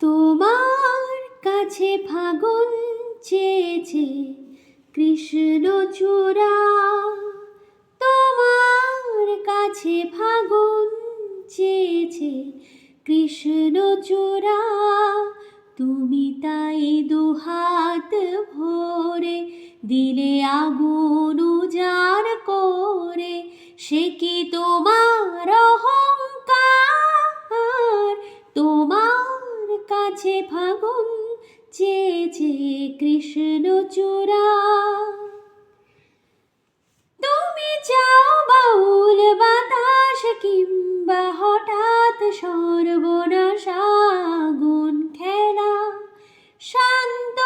তোমার কাছে ফাগুন চেয়েছে, কৃষ্ণ চূড়া। তোমার কাছে ফাগুন চেয়েছে, কৃষ্ণ চূড়া। তুমি তাই দুহাত ভরে দিলে আগুন উজাড় করে, সে কি তোমার কাছে ফাগুন, চেয়েছে কৃষ্ণ চূড়া। তুমি চাও বাউল বাতাস কিংবা হঠাৎ সর্বনাশ আগুন খেলা। শান্ত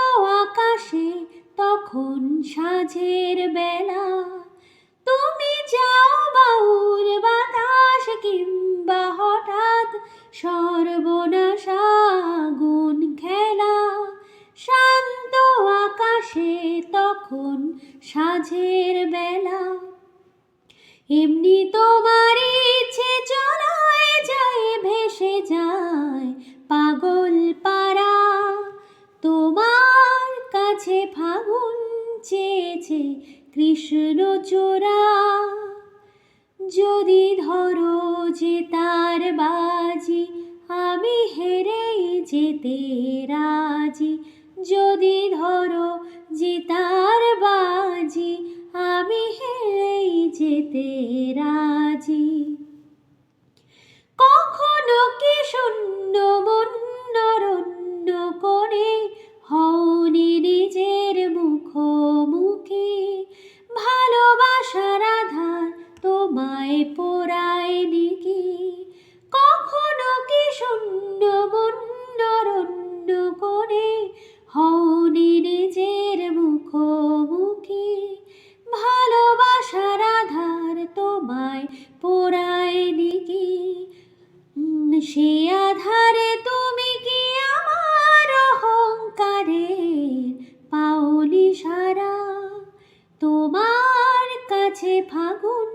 আকাশে তখন সাঝের বেলা। তুমি যাও বাউল বাতাস কিংবা হঠাৎ সর্বনাশ আকাশে তখন সাঝের বেলা। এমনি তোমার ইচ্ছে চলায় যায়, ভেসে যায় পাগল পারা তোমার কাছে ফাগুন চেয়েছে কৃষ্ণ চোরা যদি ধরো যে তার বাজি, আমি হেরে যেতে রাজি। যদি ধরো যে তার বাজি, আমি হেরে যেতে রাজি। কখনো কি শূন্য মন্নরণ্য করে হওনি নিজের মুখোমুখি? ভালোবাসার আধার তোমায় পোড়ায়নি সে আধারে তুমি কি আমার অহংকারের পাওনি সারা, তোমার কাছে ফাগুন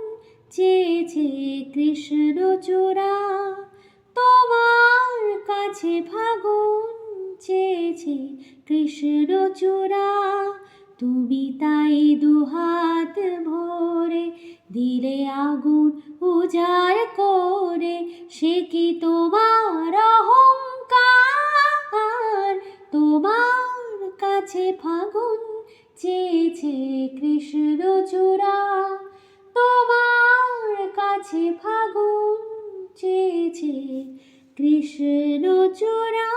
চেয়েছে কৃষ্ণ চূড়া। তোমার কাছে ফাগুন চেয়েছে কৃষ্ণ চূড়া। তুমি তাই দুহাত ভরে দিলে আগুন উজাড় কাছে ফাগুন চেয়েছে কৃষ্ণ চূড়া। তোমার কাছে ফাগুন চেয়েছে কৃষ্ণ চূড়া।